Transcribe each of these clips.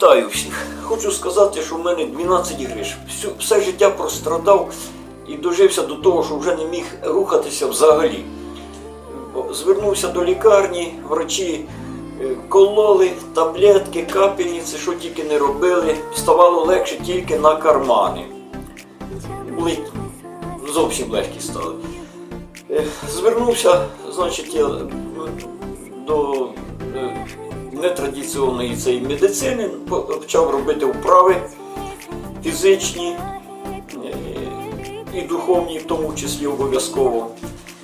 Вітаю всіх! Хочу сказати, що в мене 12 гриш. Все життя прострадав і дожився до того, що вже не міг рухатися взагалі. Звернувся до лікарні, врачі е, кололи, таблетки, капельниці, що тільки не робили. Ставало легше тільки на кармани. Були зовсім легкі стали. Е, Звернувся, значить, я е, до нетрадиційної цієї медицини, почав робити вправи фізичні е, і духовні, в тому числі обов'язково.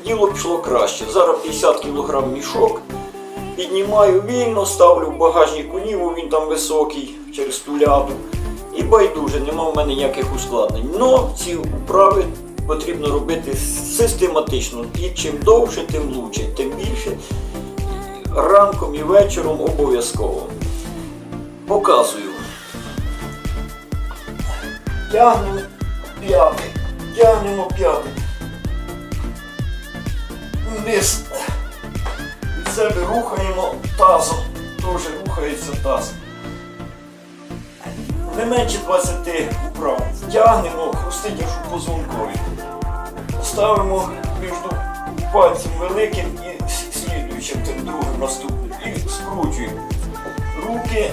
Діло пішло краще. Зараз 50 кг мішок. Піднімаю вільно, ставлю в багажнику ніву, він там високий через ту ляду. І байдуже, нема в мене ніяких ускладнень. Но ці вправи потрібно робити систематично. І чим довше, тим лучше, тим більше ранком і вечором обов'язково. Показую. Тягнемо п'ятий. Тягнемо п'ятий. Вниз. Від себе рухаємо тазом. Теж рухається таз. Не менше 20 вправ. Тягнемо, хрустить аж у позвонкові. Ставимо між пальцем великим і слідуючим, тим другим наступним. І скручуємо. Руки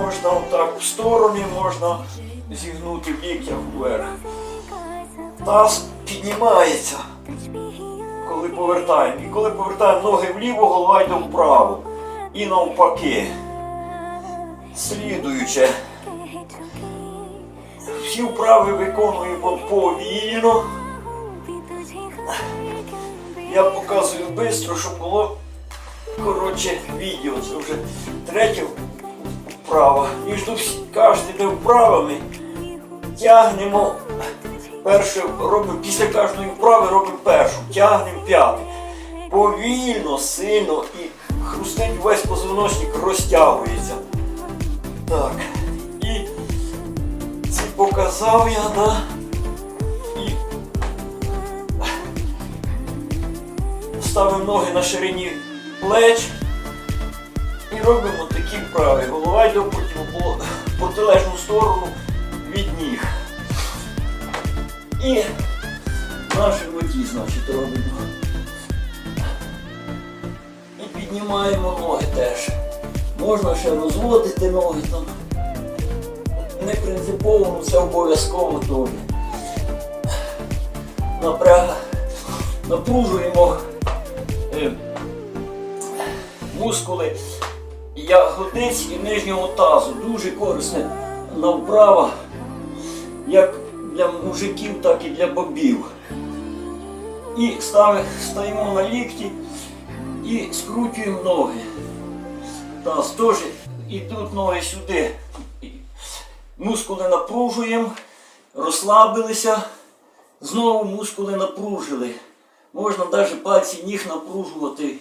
можна отак в сторони, можна зігнути в ліктях вверх. Таз піднімається, коли повертаємо. І коли повертаємо ноги вліво, голова йде вправо. І навпаки. Слідуюче. Всі вправи виконуємо повільно. Я показую швидко, щоб було коротше відео. Це вже третя вправа. Між кожними вправами тягнемо перше робимо після кожної вправи робимо першу, тягнемо п'яту. Повільно, сильно і хрустить весь позвоночник розтягується. Так. І це показав я, да. І ставимо ноги на ширині плеч і робимо такі вправи. Голова йде по протилежну сторону від ніг. І на животі, значить, робимо. І піднімаємо ноги теж. Можна ще розводити ноги там. Не принципово, але це обов'язково теж. Напряга. Напружуємо мускули ягодиць і нижнього тазу. Дуже корисне на вправа, як для мужиків, так і для бобів. І стаємо на лікті і скручуємо ноги. Таз теж ідуть ноги сюди. Мускули напружуємо, розслабилися, знову мускули напружили. Можна навіть пальці ніг напружувати.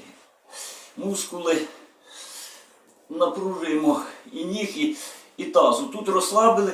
Мускули напружуємо і ніг, і, і тазу. Тут розслабили,